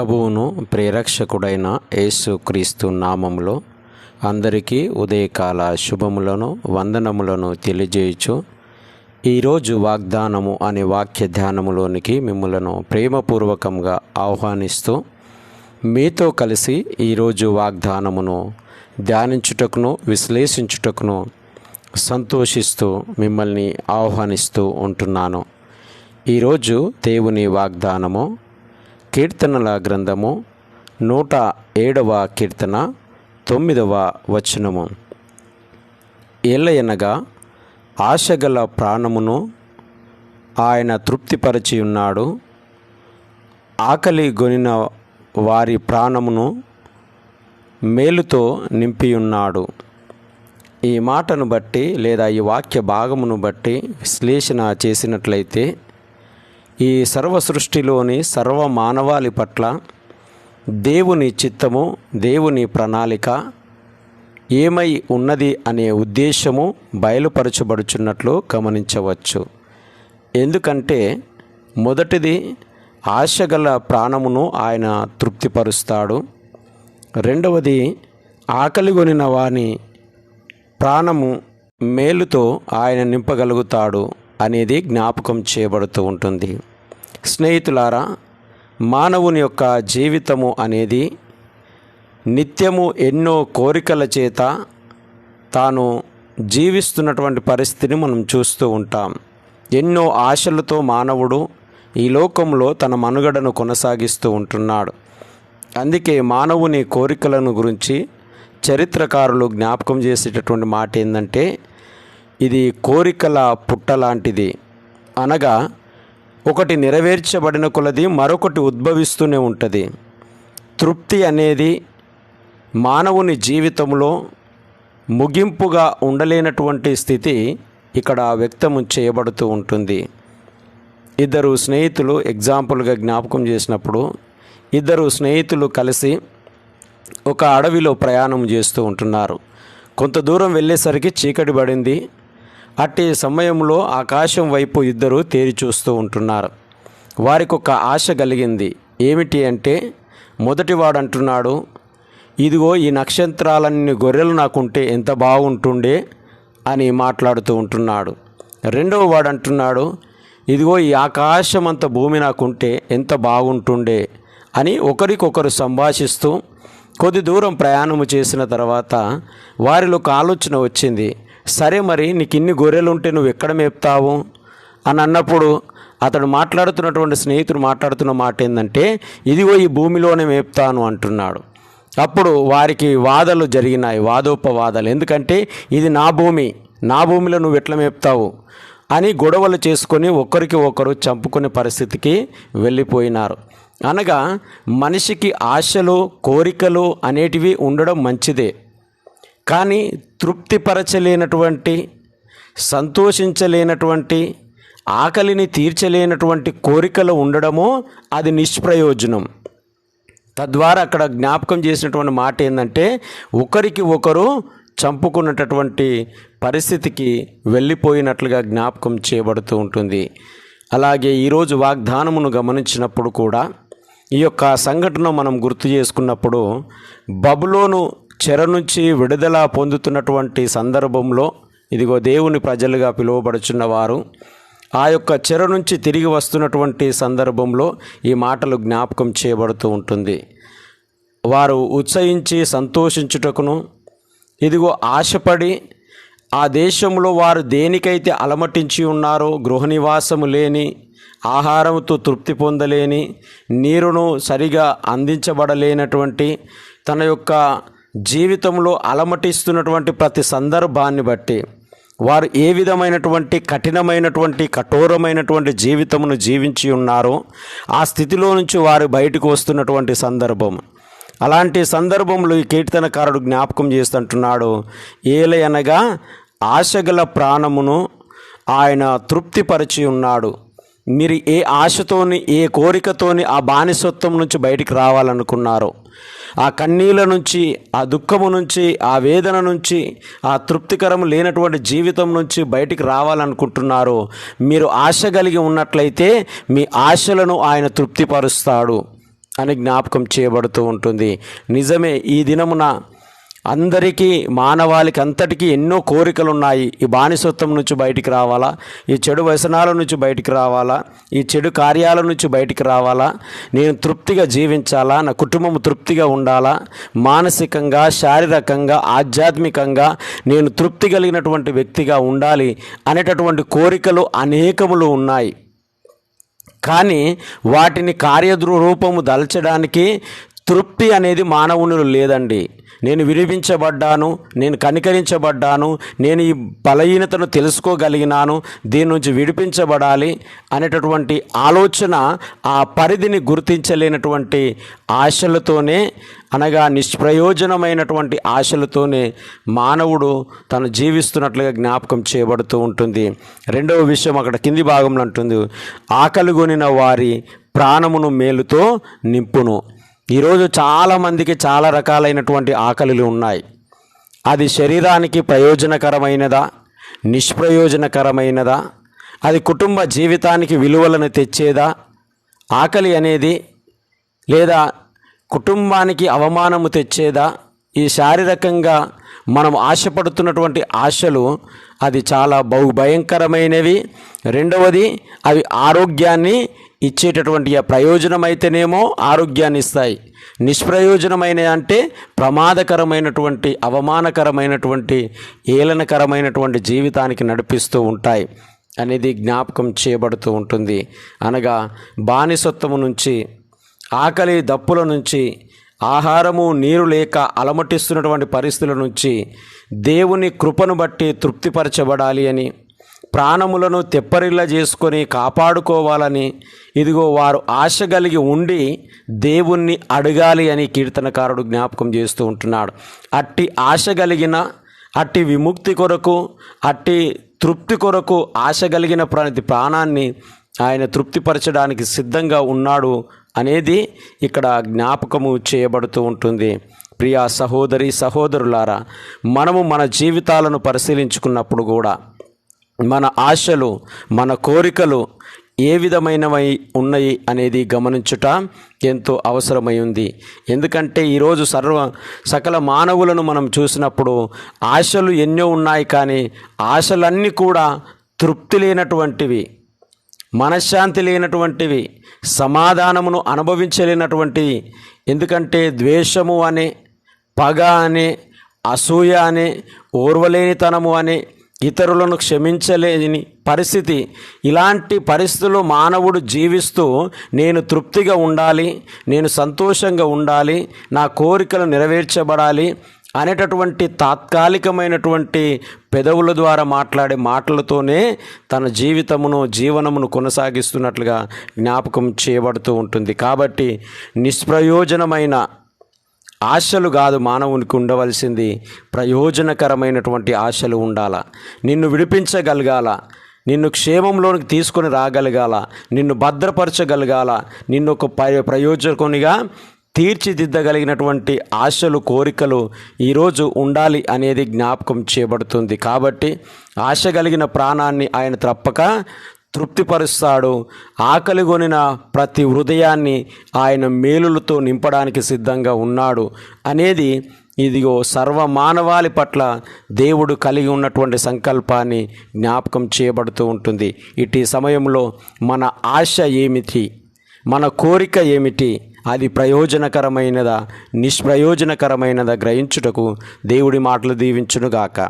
ప్రభువును ప్రేరక్షకుడైన యేసుక్రీస్తు నామములో అందరికీ ఉదయకాల శుభములను వందనములను తెలియజేయచ్చు ఈరోజు వాగ్దానము అనే వాక్య ధ్యానములోనికి మిమ్మలను ప్రేమపూర్వకంగా ఆహ్వానిస్తూ మీతో కలిసి ఈరోజు వాగ్దానమును ధ్యానించుటకును విశ్లేషించుటకును సంతోషిస్తూ మిమ్మల్ని ఆహ్వానిస్తూ ఉంటున్నాను. ఈరోజు దేవుని వాగ్దానము కీర్తనల గ్రంథము నూట ఏడవ కీర్తన తొమ్మిదవ వచనము. ఏలయనగా ఆశగల ప్రాణమును ఆయన తృప్తిపరచి ఉన్నాడు. ఆకలి గొనిన వారి ప్రాణమును మేలుతో నింపి ఉన్నాడు ఈ మాటను బట్టి లేదా ఈ వాక్య భాగమును బట్టి విశ్లేషణ చేసినట్లయితే ఈ సర్వ సృష్టిలోని సర్వ మానవాళి పట్ల దేవుని చిత్తము దేవుని ప్రణాళిక ఏమై ఉన్నది అనే ఉద్దేశము బయలుపరచబడుచున్నట్లు గమనించవచ్చు. ఎందుకంటే మొదటిది ఆశగల ప్రాణమును ఆయన తృప్తిపరుస్తాడు. రెండవది ఆకలిగొనిన వాని ప్రాణము మేలుతో ఆయన నింపగలుగుతాడు అనేది జ్ఞాపకం చేయబడుతూ ఉంటుంది. స్నేహితులారా మానవుని యొక్క జీవితము అనేది నిత్యము ఎన్నో కోరికల చేత తాను జీవిస్తున్నటువంటి పరిస్థితిని మనం చూస్తూ ఉంటాం. ఎన్నో ఆశలతో మానవుడు ఈ లోకంలో తన మనుగడను కొనసాగిస్తూ ఉంటున్నాడు. అందుకే మానవుని కోరికలను గురించి చరిత్రకారులు జ్ఞాపకం చేసేటటువంటి మాట ఏంటంటే ఇది కోరికల పుట్ట లాంటిది. అనగా ఒకటి నెరవేర్చబడిన కొలది మరొకటి ఉద్భవిస్తూనే ఉంటుంది. తృప్తి అనేది మానవుని జీవితంలో ముగింపుగా ఉండలేనటువంటి స్థితి ఇక్కడ వ్యక్తం చేయబడుతూ ఉంటుంది. ఇద్దరు స్నేహితులు ఎగ్జాంపుల్గా జ్ఞాపకం చేసినప్పుడు ఇద్దరు స్నేహితులు కలిసి ఒక అడవిలో ప్రయాణం చేస్తూ ఉంటున్నారు. కొంత దూరం వెళ్ళేసరికి చీకటి పడింది. అట్టి సమయంలో ఆకాశం వైపు ఇద్దరు తేరి చూస్తూ ఉంటున్నారు. వారికి ఒక ఆశ కలిగింది. ఏమిటి అంటే మొదటివాడు అంటున్నాడు ఇదిగో ఈ నక్షత్రాలన్నీ గొర్రెలు నాకుంటే ఎంత బాగుంటుండే అని మాట్లాడుతూ ఉంటున్నాడు. రెండవ వాడు అంటున్నాడు ఇదిగో ఈ ఆకాశం అంత భూమి నాకుంటే ఎంత బాగుంటుండే అని ఒకరికొకరు సంభాషిస్తూ కొద్ది దూరం ప్రయాణము చేసిన తర్వాత వారిలో ఒక ఆలోచన వచ్చింది. సరే మరి నీకు ఇన్ని గొర్రెలు ఉంటే నువ్వు ఎక్కడ మేపుతావు? అని అన్నప్పుడు అతడు మాట్లాడుతున్నటువంటి స్నేహితుడు మాట్లాడుతున్న మాట ఏంటంటే ఇదిగో ఈ భూమిలోనే మేపుతాను అంటున్నాడు. అప్పుడు వారికి వాదలు జరిగినాయి వాదోపవాదాలు. ఎందుకంటే ఇది నా భూమి నా భూమిలో నువ్వు ఎట్లా మేపుతావు? అని గొడవలు చేసుకొని ఒకరికి ఒకరు చంపుకునే పరిస్థితికి వెళ్ళిపోయినారు. అనగా మనిషికి ఆశలు కోరికలు అనేటివి ఉండడం మంచిదే. కానీ తృప్తిపరచలేనటువంటి సంతోషించలేనటువంటి ఆకలిని తీర్చలేనటువంటి కోరికలు ఉండడము అది నిష్ప్రయోజనం. తద్వారా అక్కడ జ్ఞాపకం చేసినటువంటి మాట ఏంటంటే ఒకరికి ఒకరు చంపుకున్నటటువంటి పరిస్థితికి వెళ్ళిపోయినట్లుగా జ్ఞాపకం చేయబడుతూ ఉంటుంది. అలాగే ఈరోజు వాగ్దానమును గమనించినప్పుడు కూడా ఈ యొక్క సంఘటన మనం గుర్తు చేసుకున్నప్పుడు బబులోను చెర నుంచి విడుదల పొందుతున్నటువంటి సందర్భంలో ఇదిగో దేవుని ప్రజలుగా పిలువబడుచున్న వారు ఆ యొక్క చెర నుంచి తిరిగి వస్తున్నటువంటి సందర్భంలో ఈ మాటలు జ్ఞాపకం చేయబడుతూ ఉంటుంది. వారు ఉత్సహించి సంతోషించుటకును ఇదిగో ఆశపడి ఆ దేశంలో వారు దేనికైతే అలమటించి ఉన్నారో గృహ నివాసము లేని ఆహారంతో తృప్తి పొందలేని నీరును సరిగా అందించబడలేనటువంటి తన యొక్క జీవితంలో అలమటిస్తున్నటువంటి ప్రతి సందర్భాన్ని బట్టి వారు ఏ విధమైనటువంటి కఠినమైనటువంటి కఠోరమైనటువంటి జీవితమును జీవించి ఉన్నారో ఆ స్థితిలో నుంచి వారు బయటకు వస్తున్నటువంటి సందర్భం. అలాంటి సందర్భంలో ఈ కీర్తనకారుడు జ్ఞాపకం చేస్తుంటున్నాడు ఏలయనగా ఆశగల ప్రాణమును ఆయన తృప్తిపరిచి ఉన్నాడు. మీరు ఏ ఆశతోని ఏ కోరికతోని ఆ బానిసత్వం నుంచి బయటికి రావాలనుకున్నారో ఆ కన్నీళ్ళ నుంచి ఆ దుఃఖము నుంచి ఆ వేదన నుంచి ఆ తృప్తికరం లేనటువంటి జీవితం నుంచి బయటికి రావాలనుకుంటున్నారో మీరు ఆశ కలిగి ఉన్నట్లయితే మీ ఆశలను ఆయన తృప్తిపరుస్తాడు అని జ్ఞాపకం చేయబడుతూ ఉంటుంది. నిజమే ఈ దినమున అందరికీ మానవాళికి అంతటికీ ఎన్నో కోరికలు ఉన్నాయి ఈ బానిసత్వం నుంచి బయటికి రావాలా? ఈ చెడు వ్యసనాల నుంచి బయటికి రావాలా? ఈ చెడు కార్యాల నుంచి బయటికి రావాలా? నేను తృప్తిగా జీవించాలా? నా కుటుంబం తృప్తిగా ఉండాలా? మానసికంగా శారీరకంగా ఆధ్యాత్మికంగా నేను తృప్తి కలిగినటువంటి వ్యక్తిగా ఉండాలి అనేటటువంటి కోరికలు అనేకములు ఉన్నాయి. కానీ వాటిని కార్యద్రు రూపము దలచడానికి తృప్తి అనేది మానవునిలో లేదండి. నేను విడిపించబడ్డాను నేను కనికరించబడ్డాను నేను ఈ బలహీనతను తెలుసుకోగలిగినాను దీని నుంచి విడిపించబడాలి అనేటటువంటి ఆలోచన ఆ పరిధిని గుర్తించలేనటువంటి ఆశలతోనే అనగా నిష్ప్రయోజనమైనటువంటి ఆశలతోనే మానవుడు తను జీవిస్తున్నట్లుగా జ్ఞాపకం చేయబడుతూ ఉంటుంది. రెండవ విషయం అక్కడ కింది భాగంలో ఉంటుంది ఆకలిగొనిన వారి ప్రాణమును మేలుతో నింపును. ఈరోజు చాలామందికి చాలా రకాలైనటువంటి ఆకలిలు ఉన్నాయి. అది శరీరానికి ప్రయోజనకరమైనదా? నిష్ప్రయోజనకరమైనదా? అది కుటుంబ జీవితానికి విలువలను తెచ్చేదా? ఆకలి అనేది లేదా కుటుంబానికి అవమానము తెచ్చేదా? ఈ శారీరకంగా మనం ఆశపడుతున్నటువంటి ఆశలు అది చాలా బహు భయంకరమైనవి రెండవది అవి ఆరోగ్యాన్ని ఇచ్చేటటువంటి ప్రయోజనం అయితేనేమో ఆరోగ్యాన్ని ఇస్తాయి నిష్ప్రయోజనమైన అంటే ప్రమాదకరమైనటువంటి అవమానకరమైనటువంటి ఏలనకరమైనటువంటి జీవితానికి నడిపిస్తూ ఉంటాయి అనేది జ్ఞాపకం చేయబడుతూ ఉంటుంది. అనగా బానిసత్వము నుంచి ఆకలి దప్పుల నుంచి ఆహారము నీరు లేక అలమటిస్తున్నటువంటి పరిస్థితుల నుంచి దేవుని కృపను బట్టి తృప్తిపరచబడాలి అని ప్రాణములను తెప్పరిల్ల చేసుకొని కాపాడుకోవాలని ఇదిగో వారు ఆశ కలిగి ఉండి దేవుణ్ణి అడగాలి అని కీర్తనకారుడు జ్ఞాపకం చేస్తూ ఉంటున్నాడు. అట్టి ఆశ కలిగిన అట్టి విముక్తి కొరకు అట్టి తృప్తి కొరకు ఆశ కలిగిన ప్రతి ప్రాణాన్ని ఆయన తృప్తిపరచడానికి సిద్ధంగా ఉన్నాడు అనేది ఇక్కడ జ్ఞాపకము చేయబడుతూ ఉంటుంది. ప్రియా సహోదరి సహోదరులారా మనము మన జీవితాలను పరిశీలించుకున్నప్పుడు కూడా మన ఆశలు మన కోరికలు ఏ విధమైనవై ఉన్నాయి అనేది గమనించుట ఎంతో అవసరమై ఉంది. ఎందుకంటే ఈరోజు సర్వ సకల మానవులను మనం చూసినప్పుడు ఆశలు ఎన్నో ఉన్నాయి కానీ ఆశలన్నీ కూడా తృప్తి లేనటువంటివి. మనశ్శాంతి లేనటువంటివి సమాధానమును అనుభవించలేనటువంటివి. ఎందుకంటే ద్వేషము అనే పగ అనే అసూయ అనే ఓర్వలేనితనము అనే ఇతరులను క్షమించలేని పరిస్థితి. ఇలాంటి పరిస్థితుల్లో మానవుడు జీవిస్తూ నేను తృప్తిగా ఉండాలి నేను సంతోషంగా ఉండాలి నా కోరికలు నెరవేర్చబడాలి అనేటటువంటి తాత్కాలికమైనటువంటి పెదవుల ద్వారా మాట్లాడే మాటలతోనే తన జీవితమును జీవనమును కొనసాగిస్తున్నట్లుగా జ్ఞాపకం చేయబడుతూ ఉంటుంది. కాబట్టి నిష్ప్రయోజనమైన ఆశలు కాదు మానవునికి ఉండవలసింది. ప్రయోజనకరమైనటువంటి ఆశలు ఉండాల. నిన్ను విడిపించగలగాల. నిన్ను క్షేమంలోనికి తీసుకొని రాగలగాల. నిన్ను భద్రపరచగలగాల. నిన్ను ఒక ప్రయోజకునిగా తీర్చిదిద్దగలిగినటువంటి ఆశలు కోరికలు ఈరోజు ఉండాలి అనేది జ్ఞాపకం చేయబడుతుంది. కాబట్టి ఆశ కలిగిన ప్రాణాన్ని ఆయన తప్పక తృప్తిపరుస్తాడు. ఆకలిగొనిన ప్రతి హృదయాన్ని ఆయన మేలులతో నింపడానికి సిద్ధంగా ఉన్నాడు అనేది ఇదిగో సర్వ మానవాళి పట్ల దేవుడు కలిగి ఉన్నటువంటి సంకల్పాన్ని జ్ఞాపకం చేయబడుతూ ఉంటుంది. ఇటు సమయంలో మన ఆశ ఏమిటి? మన కోరిక ఏమిటి? అది ప్రయోజనకరమైనదా? నిష్ప్రయోజనకరమైనదా గ్రహించుటకు దేవుడి మాటలు దీవించునుగాక.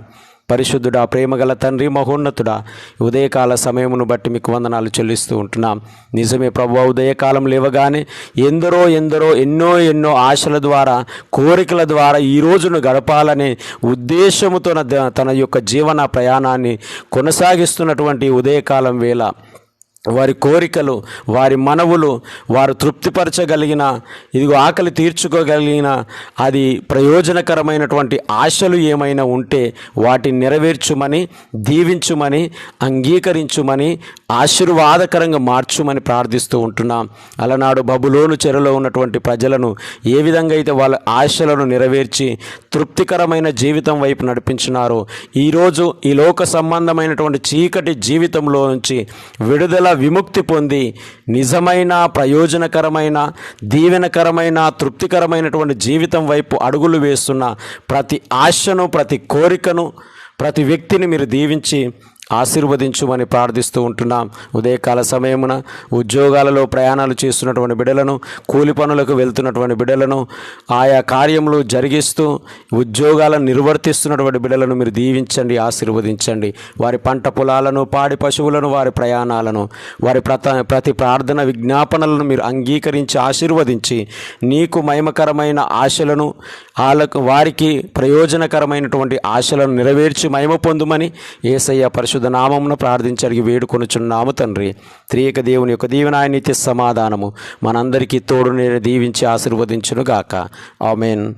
పరిశుద్ధుడా ప్రేమగల తండ్రి మహోన్నతుడా ఉదయకాల సమయమును బట్టి మీకు వందనాలు చెల్లిస్తూ ఉంటున్నాం. నిజమే ప్రభు ఉదయకాలం లేవగానే ఎందరో ఎందరో ఎన్నో ఎన్నో ఆశల ద్వారా కోరికల ద్వారా ఈ రోజును గడపాలనే ఉద్దేశముతో తన- యొక్క జీవన ప్రయాణాన్ని కొనసాగిస్తున్నటువంటి ఉదయకాలం వేళ. వారి కోరికలు వారి మనవులు వారు తృప్తిపరచగలిగిన ఇదిగో ఆకలి తీర్చుకోగలిగిన అది ప్రయోజనకరమైనటువంటి ఆశలు ఏమైనా ఉంటే వాటిని నెరవేర్చుమని దీవించుమని అంగీకరించుమని ఆశీర్వాదకరంగా మార్చుమని ప్రార్థిస్తూ ఉంటున్నాం. అలనాడు బబులోను చెరలో ఉన్నటువంటి ప్రజలను ఏ విధంగా అయితే వాళ్ళ ఆశలను నెరవేర్చి తృప్తికరమైన జీవితం వైపు నడిపించినారో ఈరోజు ఈ లోక సంబంధమైనటువంటి చీకటి జీవితంలో నుంచి విడుదల విముక్తి పొంది నిజమైన ప్రయోజనకరమైన దీవెనకరమైన తృప్తికరమైనటువంటి జీవితం వైపు అడుగులు వేస్తున్న ప్రతి ఆశను ప్రతి కోరికను ప్రతి వ్యక్తిని మీరు దీవించి ఆశీర్వదించుమని ప్రార్థిస్తూ ఉంటున్నాం. ఉదయకాల సమయమున ఉద్యోగాలలో ప్రయాణాలు చేస్తున్నటువంటి బిడ్డలను కూలి పనులకు వెళ్తున్నటువంటి బిడ్డలను ఆయా కార్యములు జరిగిస్తూ ఉద్యోగాలను నిర్వర్తిస్తున్నటువంటి బిడ్డలను మీరు దీవించండి ఆశీర్వదించండి. వారి పంట పొలాలను పాడి పశువులను వారి ప్రయాణాలను వారి ప్రత ప్రతి ప్రార్థన విజ్ఞాపనలను మీరు అంగీకరించి ఆశీర్వదించి నీకు మహిమకరమైన ఆశలను వాళ్ళకు వారికి ప్రయోజనకరమైనటువంటి ఆశలను నెరవేర్చి మహిమ పొందుమని ఏసయ్య పరిశుద్ధ నామమున ప్రార్థించి అడిగి వేడుకొనుచున్నాము తండ్రి. త్రియక దేవుని యొక్క దీవెన నిత్య సమాధానము మనందరికీ తోడు దీవించి ఆశీర్వదించునుగాక. ఆమెన్.